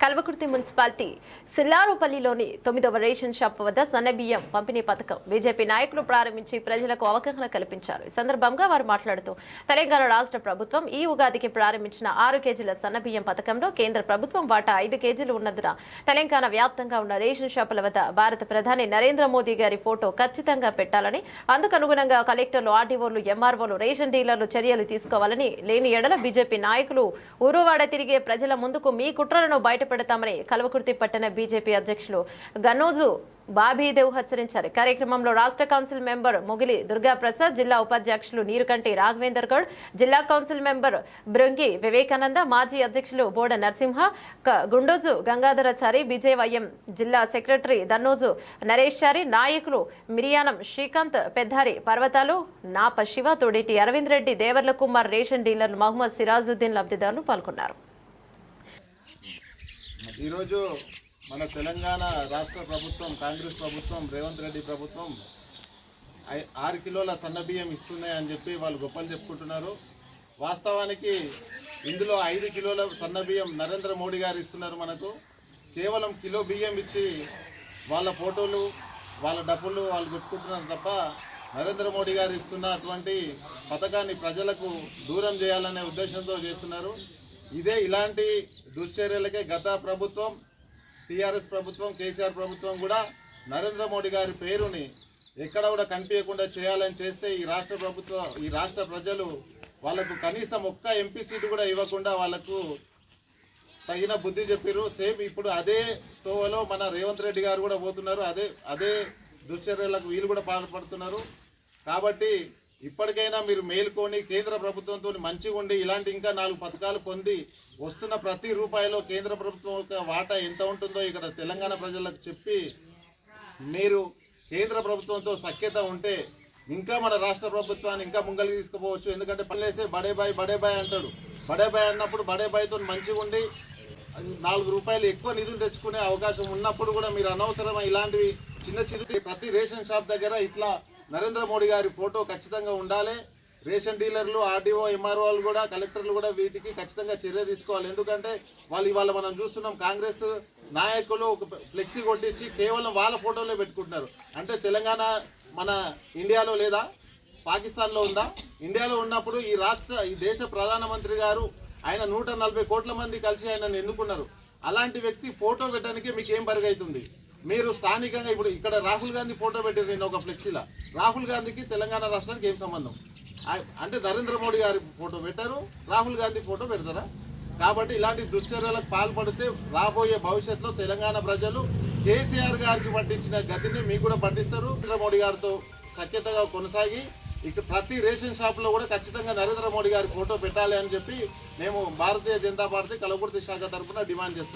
Kalwakurthy municipality సిల్లారుపల్లిలోని తొమ్మిదవ ration shop వద్ద సన్నబియ్యం పంపిణీ పథకం బీజేపీ నాయకులు ప్రారంభించి ప్రజలకు అవగాహన కల్పించారు. ఈ సందర్భంగా వారు మాట్లాడుతూ తెలంగాణ రాష్ట్ర ప్రభుత్వం ఈ ఉగాదికి ప్రారంభించిన ఆరు కేజీల సన్నబియ్యం పథకంలో కేంద్ర ప్రభుత్వం వాటా ఐదు కేజీలు ఉన్నందున తెలంగాణ వ్యాప్తంగా ఉన్న రేషన్ షాపుల వద్ద భారత ప్రధాని నరేంద్ర మోదీ గారి ఫోటో ఖచ్చితంగా పెట్టాలని అందుకు అనుగుణంగా కలెక్టర్లు ఆర్డీఓలు ఎంఆర్ఓలు రేషన్ డీలర్లు చర్యలు తీసుకోవాలని లేని ఎడల బీజేపీ నాయకులు ఊరువాడ తిరిగే ప్రజల ముందుకు మీ కుట్రలను బయట పెడతామని కల్వకుర్తి పట్టణ బీజేపీ అధ్యక్షులు గనోజు బాబీదేవ్ హెచ్చరించారు. కార్యక్రమంలో రాష్ట్ర కౌన్సిల్ మెంబర్ ముగిలి దుర్గా ప్రసాద్ జిల్లా ఉపాధ్యక్షులు నీరుకంటి రాఘవేందర్ గౌడ్ జిల్లా కౌన్సిల్ మెంబర్ బృంగి వివేకానంద మాజీ అధ్యక్షులు బోడ నరసింహ గుండోజు గంగాధరాచారి విజయవయ్యం జిల్లా సెక్రటరీ దన్నోజు నరేష్ చారి నాయకులు మిరియానం శ్రీకాంత్ పెద్దారి పర్వతాలు నాప శివ తోడేటి అరవింద్ రెడ్డి దేవర్ల కుమార్ రేషన్ డీలర్ మహమ్మద్ సిరాజుద్దీన్ లబ్ధిదారులు పాల్గొన్నారు. ఈరోజు మన తెలంగాణ రాష్ట్ర ప్రభుత్వం కాంగ్రెస్ ప్రభుత్వం రేవంత్ రెడ్డి ప్రభుత్వం ఐ- ఆరు కిలోల సన్నబియ్యం ఇస్తున్నాయని చెప్పి వాళ్ళు గొప్పలు చెప్పుకుంటున్నారు. వాస్తవానికి ఇందులో ఐదు కిలోల సన్నబియ్యం నరేంద్ర మోడీ గారు ఇస్తున్నారు మనకు. కేవలం కిలో బియ్యం ఇచ్చి వాళ్ళ ఫోటోలు వాళ్ళ డబ్బులు వాళ్ళు పెట్టుకుంటున్నారు తప్ప నరేంద్ర మోడీ గారు ఇస్తున్న అటువంటి పథకాన్ని ప్రజలకు దూరం చేయాలనే ఉద్దేశంతో చేస్తున్నారు. ఇదే ఇలాంటి దుశ్చర్యలకే గత ప్రభుత్వం టీఆర్ఎస్ ప్రభుత్వం కేసీఆర్ ప్రభుత్వం కూడా నరేంద్ర మోడీ గారి పేరుని ఎక్కడ కూడా కనిపించకుండా చేయాలని చేస్తే ఈ రాష్ట్ర ప్రభుత్వం ఈ రాష్ట్ర ప్రజలు వాళ్ళకు కనీసం ఒక్క ఎంపీ సీటు కూడా ఇవ్వకుండా వాళ్ళకు తగిన బుద్ధి చెప్పారు సేమ్ ఇప్పుడు అదే తోవలో మన రేవంత్ రెడ్డి గారు కూడా పోతున్నారు. అదే అదే దుశ్చర్యలకు వీళ్ళు కూడా పాల్పడుతున్నారు. కాబట్టి ఇప్పటికైనా మీరు మేల్కొని కేంద్ర ప్రభుత్వంతో మంచిగా ఉండి ఇలాంటి ఇంకా నాలుగు పథకాలు పొంది వస్తున్న ప్రతి రూపాయిలో కేంద్ర ప్రభుత్వం యొక్క వాటా ఎంత ఉంటుందో ఇక్కడ తెలంగాణ ప్రజలకు చెప్పి మీరు కేంద్ర ప్రభుత్వంతో సఖ్యత ఉంటే ఇంకా మన రాష్ట్ర ప్రభుత్వాన్ని ఇంకా ముంగలికి తీసుకుపోవచ్చు. ఎందుకంటే పనిలేసే బడే బాయ్ బడే బాయ్ అంటాడు. బడే బాయ్ అన్నప్పుడు బడే బాయ్తో మంచిగా ఉండి నాలుగు రూపాయలు ఎక్కువ నిధులు తెచ్చుకునే అవకాశం ఉన్నప్పుడు కూడా మీరు అనవసరమై ఇలాంటివి చిన్న చిన్న ప్రతి రేషన్ షాప్ దగ్గర ఇట్లా నరేంద్ర మోడీ గారి ఫోటో ఖచ్చితంగా ఉండాలి. రేషన్ డీలర్లు ఆర్డీఓ ఎంఆర్ఓలు కూడా కలెక్టర్లు కూడా వీటికి ఖచ్చితంగా చర్య తీసుకోవాలి. ఎందుకంటే వాళ్ళు ఇవాళ మనం చూస్తున్నాం కాంగ్రెస్ నాయకులు ఒక ఫ్లెక్సీ కొట్టించి కేవలం వాళ్ళ ఫోటోలే పెట్టుకుంటున్నారు. అంటే తెలంగాణ మన ఇండియాలో లేదా? పాకిస్తాన్లో ఉందా? ఇండియాలో ఉన్నప్పుడు ఈ రాష్ట్ర ఈ దేశ ప్రధానమంత్రి గారు ఆయన నూట నలభై కోట్ల మంది కలిసి ఆయనను ఎన్నుకున్నారు. అలాంటి వ్యక్తి ఫోటో పెట్టడానికి మీకు ఏం బరుగైతుంది? మీరు స్థానికంగా ఇప్పుడు ఇక్కడ రాహుల్ గాంధీ ఫోటో పెట్టారు నేను ఒక ఫ్లెక్సీలో. రాహుల్ గాంధీకి తెలంగాణ రాష్ట్రానికి ఏం సంబంధం? అంటే నరేంద్ర మోడీ గారి ఫోటో పెట్టారు రాహుల్ గాంధీ ఫోటో పెడతారా? కాబట్టి ఇలాంటి దుశ్చర్యలకు పాల్పడితే రాబోయే భవిష్యత్తులో తెలంగాణ ప్రజలు కేసీఆర్ గారికి పట్టించిన గతిని మీకు కూడా పట్టిస్తారు. నరేంద్ర మోడీ గారితో సఖ్యతగా కొనసాగి ఇక్కడ ప్రతి రేషన్ షాప్లో కూడా ఖచ్చితంగా నరేంద్ర మోడీ గారి ఫోటో పెట్టాలి అని చెప్పి మేము భారతీయ జనతా పార్టీ కలకుర్తి శాఖ తరఫున డిమాండ్ చేస్తున్నాం.